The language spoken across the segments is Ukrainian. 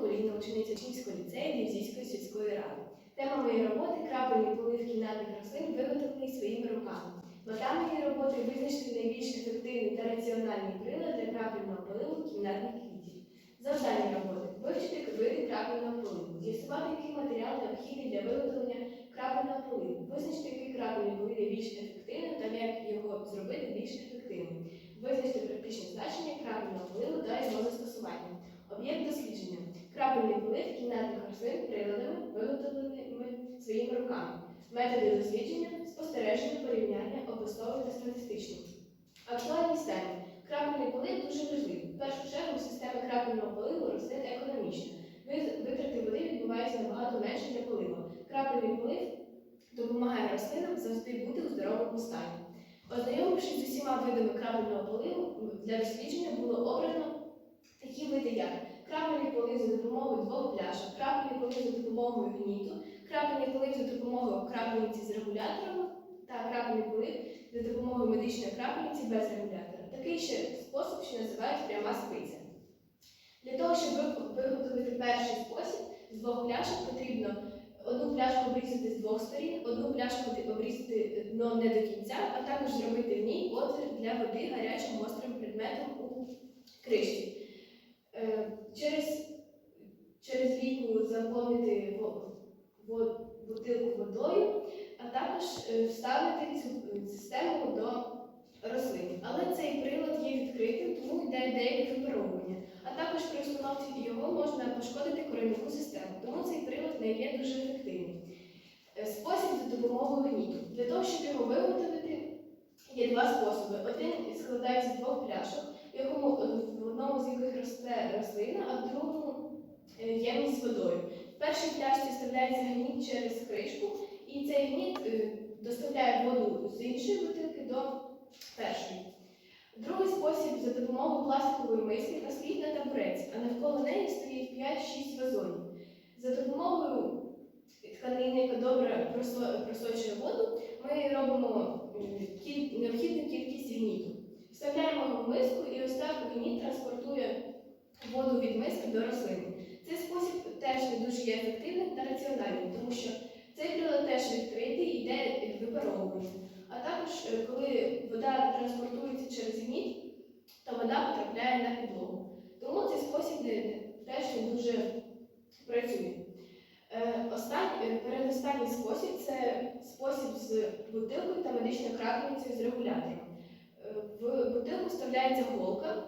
Поліна, учениця Чимського ліцею Лівзійської сільської ради. Тема моєї роботи крапельний полив кімнатних рослин, виготовлений своїми руками. Мета моєї роботи визначити найбільш ефективний та раціональний прилад для крапельного поливу кімнатних квітів. Завдання роботи вивчити види крапельного поливу, з'ясувати, який матеріал необхідний для виготовлення крапельного поливу, визначити, який крапельний полив є більш ефективним та як його зробити більш ефективним, визначити практичне значення крапельного поливу та його застосування. Об'єкт дослідження. Крапельний полив кімнатних рослин приладами, виготовленими своїми руками. Методи дослідження, спостереження, порівняння, обоснові та статистичні. Актуальність теми. Крапельний полив дуже важливий. В першу чергу система крапельного поливу рослин економічна. Ви- Витрати води відбуваються набагато менше для полива. Крапельний полив допомагає рослинам завжди бути у здоровому стані. Ознайомившись з усіма видами крапельного поливу, для дослідження було обрано такі види, як крапельний полив допомогою двох пляшок, полив за допомогою гніту, крапельний полив за допомогою крапельниці з регулятором та крапельний полив за допомогою медичної крапельниці без регулятора. Такий ще спосіб ще називають пряма спиця. Для того, щоб виготовити перший спосіб з двох пляшок, потрібно одну пляшку обрізати з двох сторін, одну пляшку обрізати дно не до кінця, а також зробити в ній отвір для води гарячим гострим предметом у кришці. Е, Через, через лійку заповнити бутилку водою, а також е, вставити цю систему до рослин. Але цей прилад є відкритим, тому йде деяке випаровування. А також при установці його можна пошкодити кореневу систему, тому цей прилад не є дуже ефективним. Е, Спосіб за допомогою гніту. Для того, щоб його виготовити, є два способи. Один складається з двох пляшок, в е, в одному з яких росте рослина, а в другому ємність з водою. В першій пляшці вставляється гніт через кришку, і цей гніт е, доставляє воду з іншої бутилки до першої. Другий спосіб за допомогою пластикової миски яка стоїть на табуреці, а навколо неї стоїть 5-6 вазонів. За допомогою тканини, яка добре просочує воду, ми робимо необхідну кількість гніту. Вставляємо в миску і ось так гніт транспортує воду від миски до рослини. Цей спосіб є ефективним та раціональним, тому що цей прилад теж відкритий йде випаровування. А також, е, коли вода транспортується через гніт, то вода потрапляє на підлогу. Тому цей спосіб теж дуже працює. Е, Останній, е, передостанній спосіб це спосіб з бутилкою та медичною крапельницею з регулятором. В бутилку вставляється голка,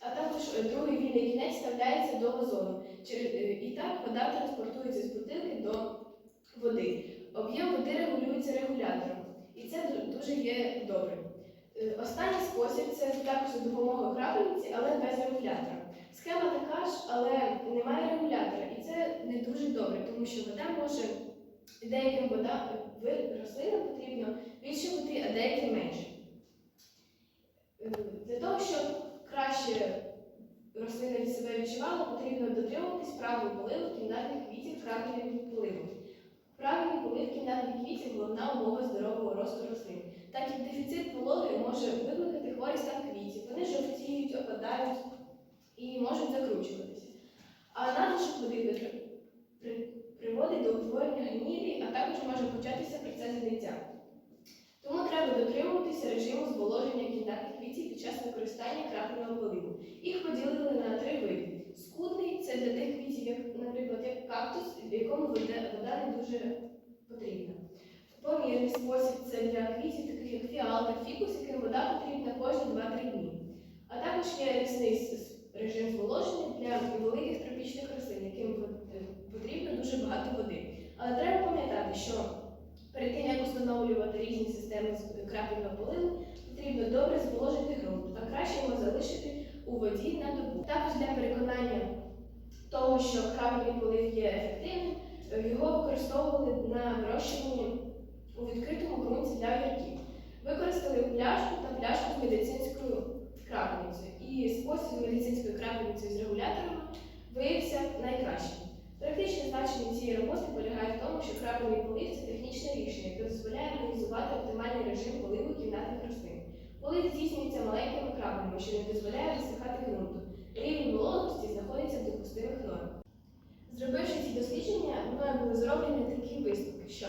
а також другий вільний кінець вставляється до вазону. Е, І так вода транспортується з бутилки до води. Об'єм води регулюється регулятором, і це дуже є добре. Е, Останній спосіб це також за допомогою крапельниці, але без регулятора. Схема така ж, але немає регулятора, і це не дуже добре, тому що вода може деяким вода ви- рослинам потрібно більше води, а деяким менше. Е, Для того, щоб краще рослина від себе відчувала, потрібно дотримуватись правил поливу кімнатних квітів крапельним поливом. Правильний полив кімнатних квітів головна умова здорового росту рослин, так як дефіцит вологи може викликати хворий стан квітів. Вони жовтіють, опадають і можуть закручуватися. А надлишок води приводить до утворення гнілі, а також може початися процес гниття. Тому треба дотримуватися режиму зволоження кімнатних квітів під час використання крапельного поливу. Їх поділили на три види. Скудний це для тих квітів, як, наприклад, як кактус, в якому вода, вода не дуже потрібна. Помірний спосіб це для квітів, таких як фіалка, фікус, яким вода потрібна кожні 2-3 дні. А також є с- режим зволоження для великих тропічних рослин, яким е, потрібно дуже багато води. Але треба пам'ятати, що перед тим, як встановлювати різні системи крапельного поливу, потрібно добре зволожити ґрунт, а краще його залишити у воді на добу. Також для переконання того, що крапельний полив є ефективним, е, його використовували на вирощуванні у відкритому ґрунті для огірків. Використали пляшку та пляшку з медицинською крапельницею. І спосіб з медицинською крапельницею з регулятором виявився найкращим. Практичне значення цієї роботи полягає в тому, що крапельний полив це технічне рішення, яке дозволяє організувати оптимальний режим поливу кімнатних рослин. Полив здійснюється маленькими краплями, що не дозволяє висихати ґрунту. Рівень вологості знаходиться в допустимих нормах. було зроблені такі висновки, що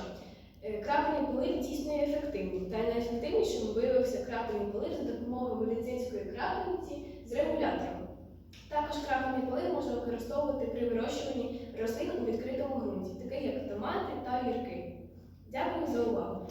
крапельний полив дійсно є ефективним, та найефективнішим виявився крапельний полив за допомогою медицинської крапельниці з регулятором. Також крапельний полив можна використовувати при вирощуванні рослин у відкритому ґрунті, таких як томати та огірки. Дякую за увагу.